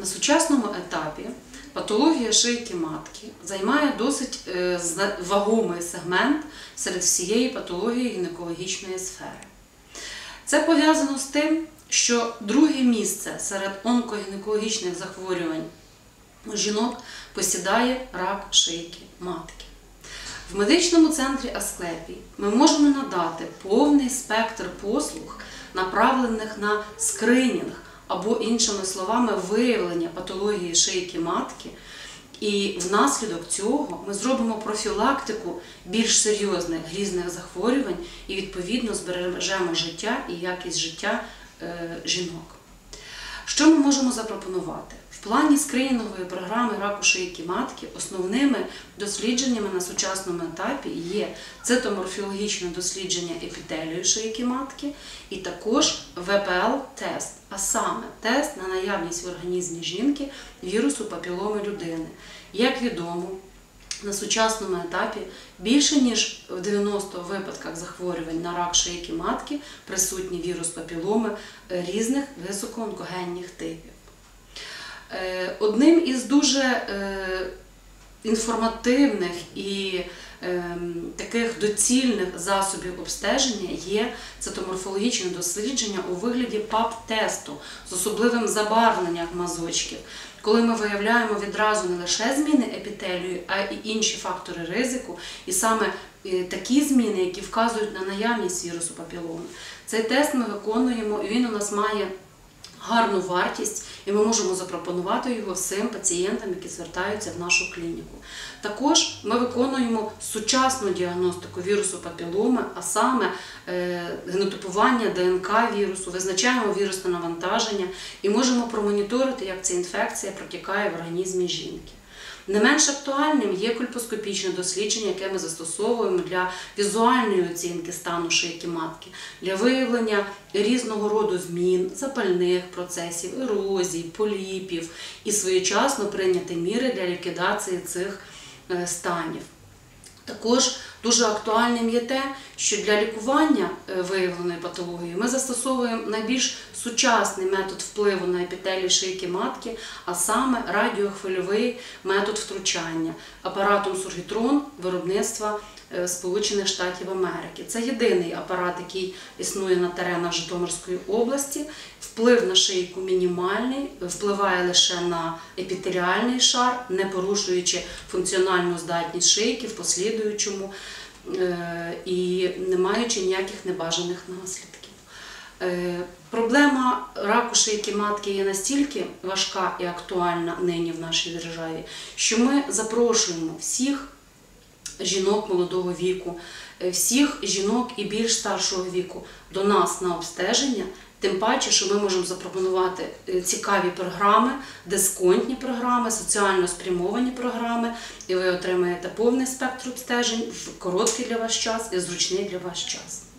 На сучасному етапі патологія шийки матки займає досить е, вагомий сегмент серед всієї патології гінекологічної сфери. Це пов'язано з тим, що друге місце серед онкогінекологічних захворювань жінок посідає рак шийки матки. В медичному центрі Асклепій ми можемо надати повний спектр послуг, направлених на скринінг або, іншими словами, виявлення патології шийки матки. І внаслідок цього ми зробимо профілактику більш серйозних грізних захворювань і відповідно збережемо життя і якість життя е, жінок. Що ми можемо запропонувати? В плані скринінгової програми раку шийки матки основними дослідженнями на сучасному етапі є цитоморфіологічне дослідження епітелію шийки матки і також ВПЛ-тест, а саме тест на наявність в організмі жінки вірусу папіломи людини. Як відомо, на сучасному етапі більше ніж в 90 випадках захворювань на рак шийки матки присутній вірус папіломи різних високоонкогенних типів. Е, Одним із дуже е, інформативних і ем, таких доцільних засобів обстеження є цитоморфологічне дослідження у вигляді ПАП-тесту з особливим забарвленням мазочків, коли ми виявляємо відразу не лише зміни епітелію, а й інші фактори ризику, і саме е, такі зміни, які вказують на наявність вірусу папіломи. Цей тест ми виконуємо, і він у нас має гарну вартість, і ми можемо запропонувати його всім пацієнтам, які звертаються в нашу клініку. Також ми виконуємо сучасну діагностику вірусу папіломи, а саме е, генотипування ДНК вірусу, визначаємо вірусне навантаження і можемо промоніторити, як ця інфекція протікає в організмі жінки. Не менш актуальним є кульпоскопічне дослідження, яке ми застосовуємо для візуальної оцінки стану шийки матки, для виявлення різного роду змін, запальних процесів, ерозій, поліпів і своєчасно прийняти міри для ліквідації цих е, станів. Також дуже актуальним є те, що для лікування е, виявленої патології ми застосовуємо найбільш сучасний метод впливу на епітелій шийки матки, а саме радіохвильовий метод втручання апаратом Сургітрон виробництва е, Сполучених Штатів Америки. Це єдиний апарат, який існує на теренах Житомирської області. Вплив на шийку мінімальний, впливає лише на епітеріальний шар, не порушуючи функціональну здатність шийки в послідуючому і не маючи ніяких небажаних наслідків. Е, Проблема раку шийки матки є настільки важка і актуальна нині в нашій державі, що ми запрошуємо всіх жінок молодого віку, е, всіх жінок і більш старшого віку до нас на обстеження. Тим паче, що ми можемо запропонувати е, цікаві програми, дисконтні програми, соціально спрямовані програми, і ви отримаєте повний спектр обстежень в короткий для вас час і зручний для вас час.